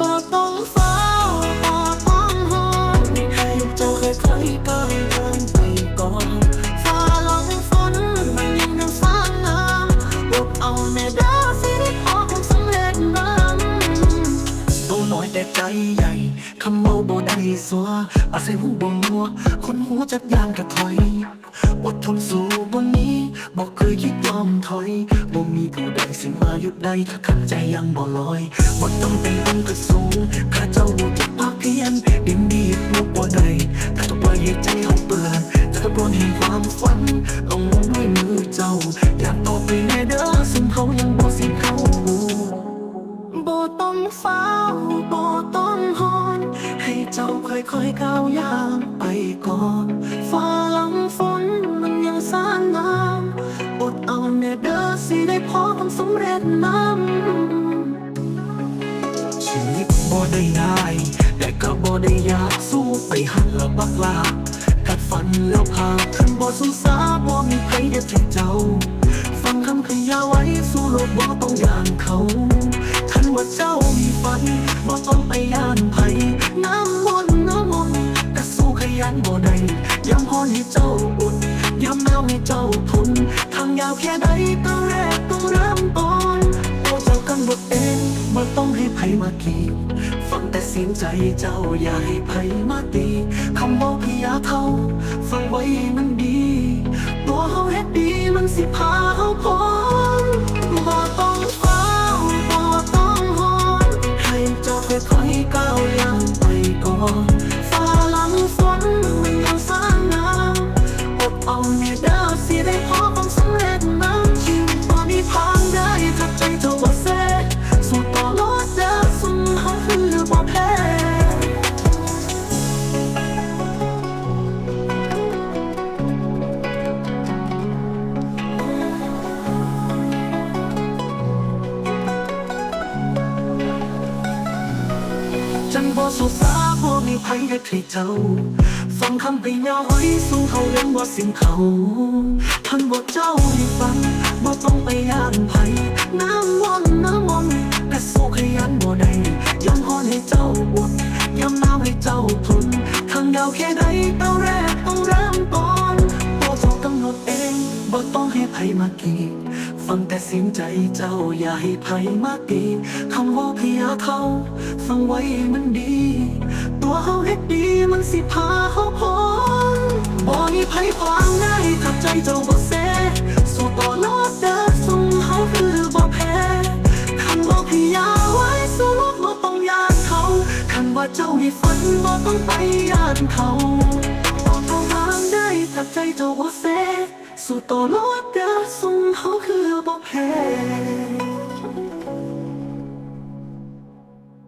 บ่ต้องเฝ้าบ่ต้องหอนให้เจ้าค่อยๆก้าวเดินไปก่อนฟ้าหลังฝนมันยังยังสร้างงามบอกเอาแม่ดาสิได้พอความสำเร็จนั้นตัวน้อยแต่ใจใหญ่คำเมาบ่ได้สัวอาศัยหูบ่มัวคนหัวจักยางกระถอย อดทนสู้บนนี้ บอกเคยคิดยอมถอยบ่มีผู้ใดสิมาหยุดได้ถ้าขันใจยังบ่ลอยบ่ต้องเป็นต้นกระสูงข้าเจ้ารู้จักเพียนดินดีดลูกบ่ได้ถ้าต้องปล่อยให้ใจเขาเปื่อนถ้าต้องปล่อยให้ความฝันลงด้วยมือเจ้า อยากต่อไปแน่เด้อซึ่งเขายังบ่สิเข้าหูบ่ต้องเฝ้าบ่ต้องหอน ให้เจ้าค่อยๆก้าวย่างไปก่อนฟ้า แน่เด้อสิได้พอความสำเร็จนั้นชีวิตบ่ได้ง่ายแต่ก็บ่ได้ยากสู้ไปหันละบักลากัดฟันแล้วพาขึ้นบ่สู้สาบ่มีใครเด็ดให้เจ้า ฟังคำขยาไว้สู้โลกบ่ต้องย่านเขาท่านว่าเจ้ามีฝันบ่ต้องไปย่านไผน้ำมนต์น้ำมนต์แต่สู้ขยันบ่ได้ย้ำพรให้เจ้าอุ่น ย้ำแนวให้เจ้าทนทางยาวแค่ใดตั้งแรกต้องเริ่มต้นตัวเจ้ากำหนดเองบ่ต้องให้ไผมากีดฟังแต่เสียงใจเจ้าอย่าให้ไผมาตีคำบอกพยาเท่าฟังไว้มันดี ตัวเขาเฮ็ดดีมันสิพาเขาพ้นบ่ต้องเฝ้าบ่ต้องหอนให้เจ้าค่อยๆก้าวย่างไปก่อน สุสาบ่มีไผเฮ็ดให้เจ้าฟังคำพยาไว้สู้เขายังบ่าสิ้นเขาท่านบ่เจ้าให้ฟังบ่ต้องไปย่านไผน้ำวนน้ำวนแต่สู้ขยันบ่ได้ย้ำฮอนให้เจ้าอดย้ำน้ำให้เจ้าทนทางยาวแค่ใดเต้าแรกต้องเริ่มต้นบ่ต้องกำหนดเองบ่ต้องให้ไผมากีด ฟังแต่เสียงใจเจ้าอย่าให้ไผมาตีคำว่าพยาเขาฟังไว้มันดี ตัวเขาเฮ็ดดีมันสิพาเขาพ้นบ่มีไผขวางได้ถ้าใจเจ้าบ่เซสู้ต่อรอดเด้อส่งเขาคือบ่แพ้คันบอกให้ยาไว้สู้รบบ่ต้องยานเขาคันว่าเจ้ามีฝันบ่ต้องไปยานเขาบ่ต้องทางได้ถ้าใจเจ้าบ่เซสู้ต่อรอดเด้อ Hey.